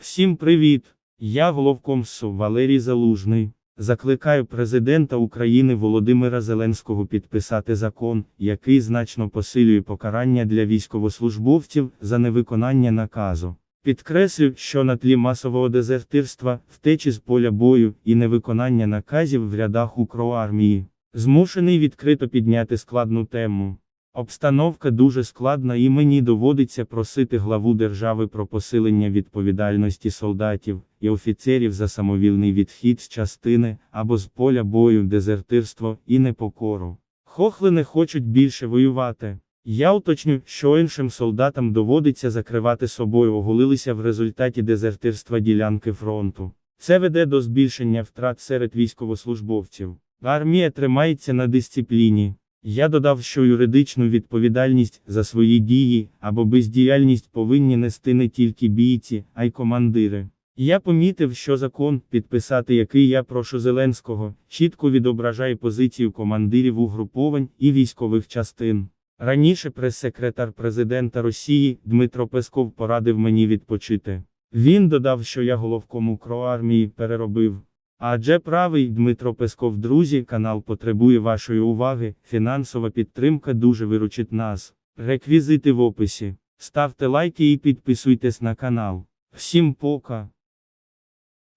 Всім привіт! Я головкомсу Валерій Залужний. Закликаю президента України Володимира Зеленського підписати закон, який значно посилює покарання для військовослужбовців за невиконання наказу. Підкреслю, що на тлі масового дезертирства, втечі з поля бою і невиконання наказів в рядах Укроармії, змушений відкрито підняти складну тему. Обстановка дуже складна і мені доводиться просити главу держави про посилення відповідальності солдатів і офіцерів за самовільний відхід з частини або з поля бою, дезертирство і непокору. Хохли не хочуть більше воювати. Я уточню, що іншим солдатам доводиться закривати собою оголилися в результаті дезертирства ділянки фронту. Це веде до збільшення втрат серед військовослужбовців. Армія тримається на дисципліні. Я додав, що юридичну відповідальність за свої дії або бездіяльність повинні нести не тільки бійці, а й командири. Я помітив, що закон, підписати який я прошу Зеленського, чітко відображає позицію командирів угруповань і військових частин. Раніше прес-секретар президента Росії Дмитро Песков порадив мені відпочити. Він додав, що я головком Укроармії переробив. Адже правий Дмитро Песков, друзі, канал потребує вашої уваги, фінансова підтримка дуже виручить нас. Реквізити в описі. Ставте лайки і підписуйтесь на канал. Всім пока.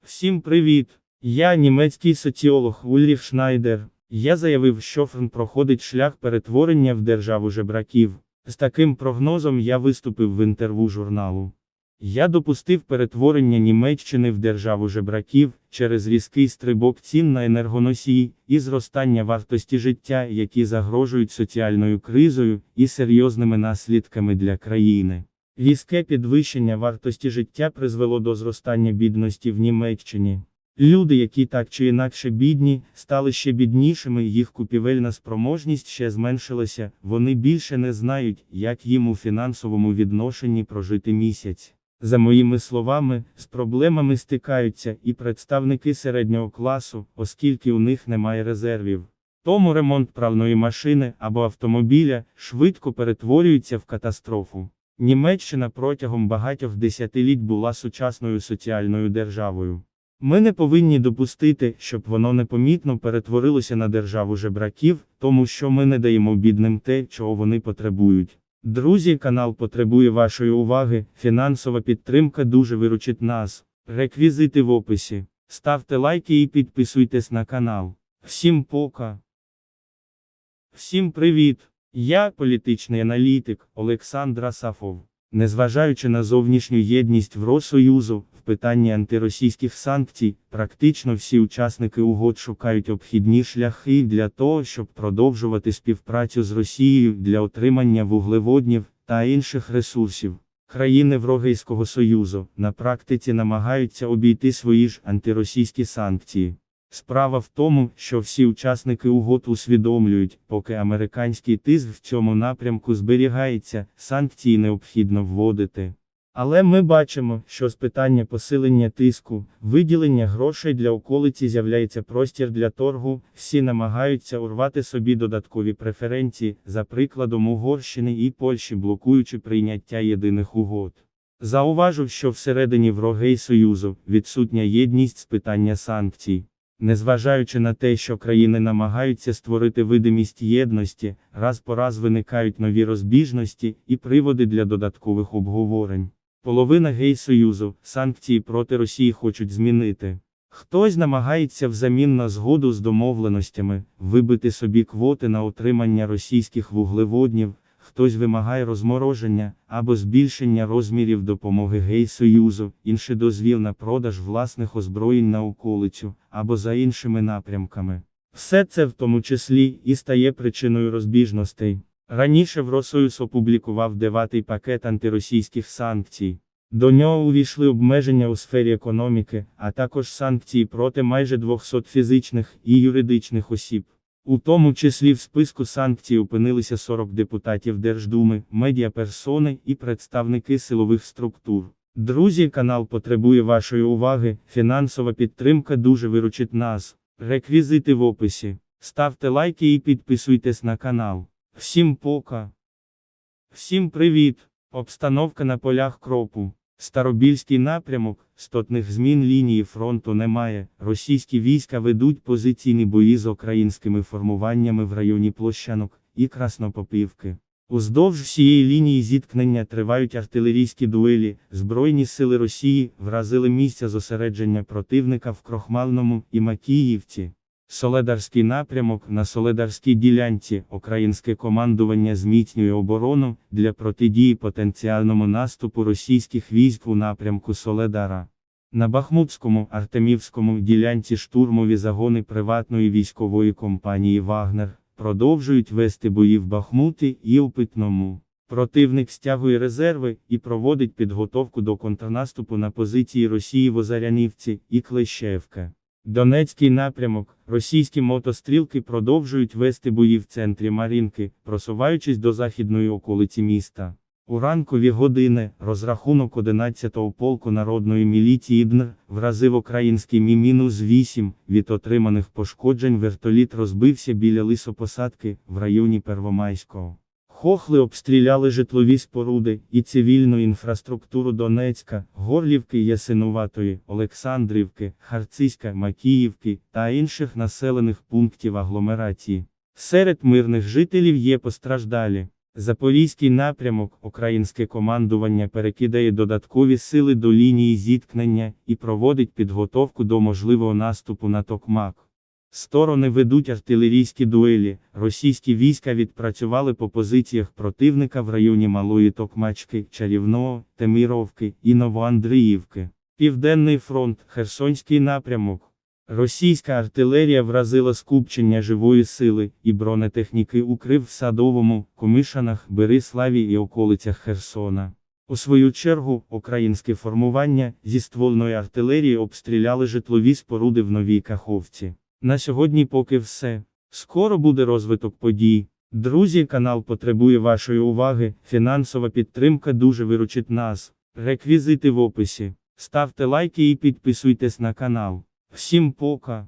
Всім привіт! Я німецький соціолог Ульріх Шнайдер. Я заявив, що ФРН проходить шлях перетворення в державу жебраків. З таким прогнозом я виступив в інтерв'ю журналу. Я допустив перетворення Німеччини в державу жебраків через різкий стрибок цін на енергоносії і зростання вартості життя, які загрожують соціальною кризою і серйозними наслідками для країни. Різке підвищення вартості життя призвело до зростання бідності в Німеччині. Люди, які так чи інакше бідні, стали ще біднішими, їх купівельна спроможність ще зменшилася, вони більше не знають, як їм у фінансовому відношенні прожити місяць. За моїми словами, з проблемами стикаються і представники середнього класу, оскільки у них немає резервів. Тому ремонт правної машини або автомобіля швидко перетворюється в катастрофу. Німеччина протягом багатьох десятиліть була сучасною соціальною державою. Ми не повинні допустити, щоб воно непомітно перетворилося на державу жебраків, тому що ми не даємо бідним те, чого вони потребують. Друзі, канал потребує вашої уваги, фінансова підтримка дуже виручить нас. Реквізити в описі. Ставте лайки і підписуйтесь на канал. Всім пока. Всім привіт! Я політичний аналітик Олександр Асафов. Незважаючи на зовнішню єдність в в питанні антиросійських санкцій, практично всі учасники угод шукають обхідні шляхи для того, щоб продовжувати співпрацю з Росією для отримання вуглеводнів та інших ресурсів. Країни Європейського Союзу на практиці намагаються обійти свої ж антиросійські санкції. Справа в тому, що всі учасники угод усвідомлюють, поки американський тиск в цьому напрямку зберігається, санкції необхідно вводити. Але ми бачимо, що з питання посилення тиску, виділення грошей для околиці з'являється простір для торгу, всі намагаються урвати собі додаткові преференції, за прикладом Угорщини і Польщі блокуючи прийняття єдиних угод. Зауважу, що всередині Врогей Союзу відсутня єдність з питання санкцій. Незважаючи на те, що країни намагаються створити видимість єдності, раз по раз виникають нові розбіжності і приводи для додаткових обговорень. Половина гей-союзу санкції проти Росії хочуть змінити. Хтось намагається взамін на згоду з домовленостями вибити собі квоти на отримання російських вуглеводнів, хтось вимагає розмороження або збільшення розмірів допомоги гей-союзу, інший дозвіл на продаж власних озброєнь на околицю, або за іншими напрямками. Все це в тому числі і стає причиною розбіжностей. Раніше Євросоюз опублікував дев'ятий пакет антиросійських санкцій. До нього увійшли обмеження у сфері економіки, а також санкції проти майже 200 фізичних і юридичних осіб. У тому числі в списку санкцій опинилися 40 депутатів Держдуми, медіаперсони і представники силових структур. Друзі, канал потребує вашої уваги, фінансова підтримка дуже виручить нас. Реквізити в описі. Ставте лайки і підписуйтесь на канал. Всім пока. Всім привіт! Обстановка на полях кропу. Старобільський напрямок, стотних змін лінії фронту немає. Російські війська ведуть позиційні бої з українськими формуваннями в районі Площанок і Краснопопівки. Уздовж всієї лінії зіткнення тривають артилерійські дуелі. Збройні сили Росії вразили місця зосередження противника в Крохмальному і Макіївці. Соледарський напрямок на Соледарській ділянці українське командування зміцнює оборону для протидії потенціальному наступу російських військ у напрямку Соледара. На Бахмутському Артемівському ділянці штурмові загони приватної військової компанії Вагнер продовжують вести бої в Бахмуті і у Питному. Противник стягує резерви і проводить підготовку до контрнаступу на позиції Росії в Озарянівці і Клещевка. Донецький напрямок, російські мотострілки продовжують вести бої в центрі Марінки, просуваючись до західної околиці міста. У ранкові години розрахунок 11-го полку народної міліції ДНР вразив український Мі-8. Від отриманих пошкоджень вертоліт розбився біля лисопосадки в районі Первомайського. Хохли обстріляли житлові споруди і цивільну інфраструктуру Донецька, Горлівки, Ясинуватої, Олександрівки, Харциська, Макіївки та інших населених пунктів агломерації. Серед мирних жителів є постраждалі. Запорізький напрямок, українське командування перекидає додаткові сили до лінії зіткнення і проводить підготовку до можливого наступу на Токмак. Сторони ведуть артилерійські дуелі. Російські війська відпрацювали по позиціях противника в районі Малої Токмачки, Чарівного, Теміровки і Новоандріївки. Південний фронт, Херсонський напрямок. Російська артилерія вразила скупчення живої сили і бронетехніки укрив в Садовому, Комишанах, Бериславі і околицях Херсона. У свою чергу, українське формування зі ствольної артилерії обстріляли житлові споруди в Новій Каховці. На сьогодні поки все. Скоро буде розвиток подій. Друзі, канал потребує вашої уваги. Фінансова підтримка дуже виручить нас. Реквізити в описі. Ставте лайки і підписуйтесь на канал. Всім пока.